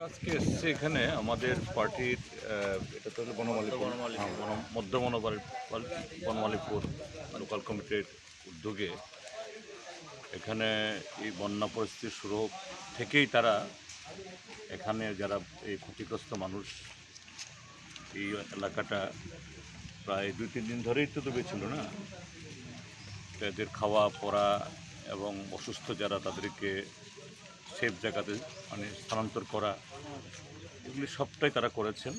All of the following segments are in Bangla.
আজকে এসছে এখানে আমাদের পার্টির এটা তো হলো বনমালীপুর। হ্যাঁ, মধ্য বনমালীপুর লোকাল কমিটির উদ্যোগে এখানে এই বন্যা পরিস্থিতি শুরু থেকেই তারা এখানে যারা এই ক্ষতিগ্রস্ত মানুষ এই এলাকাটা প্রায় দুই তিন দিন ধরেই তো ডুবেছিল না? তাদের খাওয়া পড়া এবং অসুস্থ যারা তাদেরকে সেফ জায়গাতে মানে স্থানান্তর করা, এগুলি সবটাই তারা করেছেন।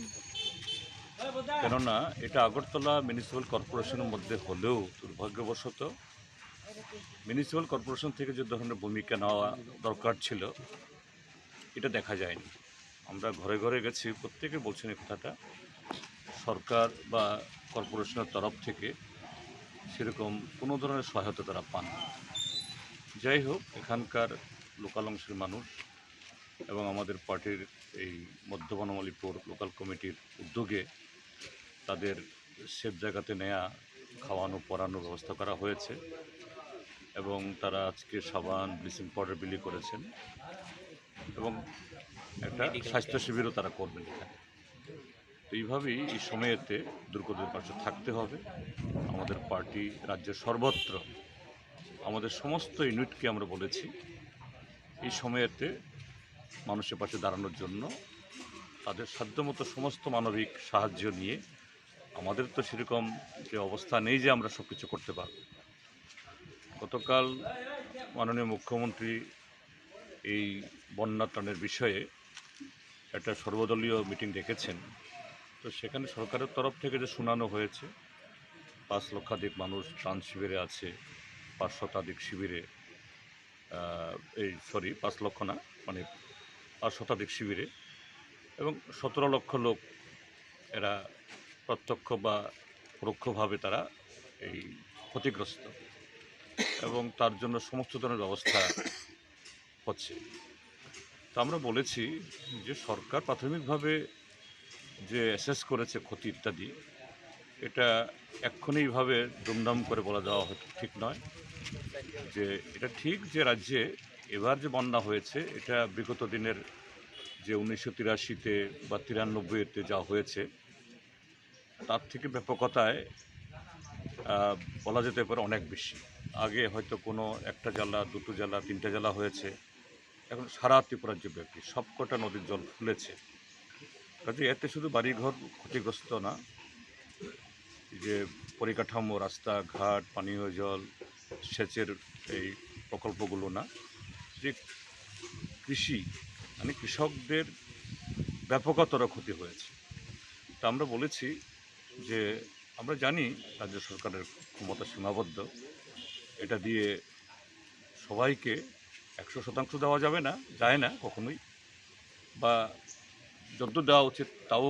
কেননা এটা আগরতলা মিউনিসিপ্যাল কর্পোরেশনের মধ্যে হলেও দুর্ভাগ্যবশত মিউনিসিপ্যাল কর্পোরেশন থেকে যে ধরনের ভূমিকা নেওয়া দরকার ছিল, এটা দেখা যায়নি। আমরা ঘরে ঘরে গেছি, প্রত্যেকে বলছেন এই কথাটা। সরকার বা কর্পোরেশনের তরফ থেকে সেরকম কোনো ধরনের সহায়তা তারা পান যাই হোক, এখানকার লোকাল অংশের মানুষ এবং আমাদের পার্টির এই মধ্য বনমালীপুর লোকাল কমিটির উদ্যোগে তাদের সেফ জায়গাতে নেয়া খাওয়ানো পরানোর ব্যবস্থা করা হয়েছে এবং তারা আজকে সাবান ব্লিচিং পাউডার বিলি করেছেন এবং একটা স্বাস্থ্য শিবিরও তারা করবেন এখানে। তো এইভাবেই এই সময়েতে দুর্গতের পাশে থাকতে হবে। আমাদের পার্টি রাজ্যের সর্বত্র আমাদের সমস্ত ইউনিটকে আমরা বলেছি এই সময়েতে মানুষের পাশে দাঁড়ানোর জন্য তাদের সাধ্যমতো সমস্ত মানবিক সাহায্য নিয়ে আমাদের তো সেরকম যে অবস্থা নেই যে আমরা সব কিছু করতে পারব। গতকাল মাননীয় মুখ্যমন্ত্রী এই বন্যা ত্রাণের বিষয়ে একটা সর্বদলীয় মিটিং ডেকেছেন। তো সেখানে সরকারের তরফ থেকে যে শোনানো হয়েছে, পাঁচ লক্ষাধিক মানুষ ত্রাণ শিবিরে আছে, পাঁচ শতাধিক শিবিরে এই সরি পাঁচ লক্ষ না মানে পাঁচ শতাধিক শিবিরে। এবং সতেরো লক্ষ লোক এরা প্রত্যক্ষ বা পরোক্ষভাবে তারা এই ক্ষতিগ্রস্ত। এবং তার জন্য সমস্ত ধরনের ব্যবস্থা হচ্ছে। তো আমরা বলেছি যে সরকার প্রাথমিকভাবে যে অ্যাসেস করেছে ক্ষতি ইত্যাদি, এটা এক্ষুনিভাবে দুমদাম করে বলা যাওয়া ঠিক নয়। যে এটা ঠিক যে রাজ্যে এবার যে বন্যা হয়েছে, এটা বিগত দিনের যে উনিশশো তিরাশিতে বা তিরানব্বইতে যা হয়েছে, তার থেকে ব্যাপকতায় বলা যেতে পারে অনেক বেশি। আগে হয়তো কোনো একটা জেলা, দুটো জেলা, তিনটা জেলা হয়েছে। এখন সারা ত্রিপুরা রাজ্য ব্যাপী, সবকটা নদীর জল ফুলেছে। কাজে এতে শুধু বাড়িঘর ক্ষতিগ্রস্ত না, যে পরিকাঠামো রাস্তাঘাট পানীয় জল সেচের এই প্রকল্পগুলো না, যে কৃষি মানে কৃষকদের ব্যাপকতর ক্ষতি হয়েছে। তা আমরা বলেছি যে, আমরা জানি রাজ্য সরকারের ক্ষমতা সীমাবদ্ধ। এটা দিয়ে সবাইকে একশো শতাংশ দেওয়া যাবে না, যায় না কখনোই। বা যত দেওয়া উচিত, তাও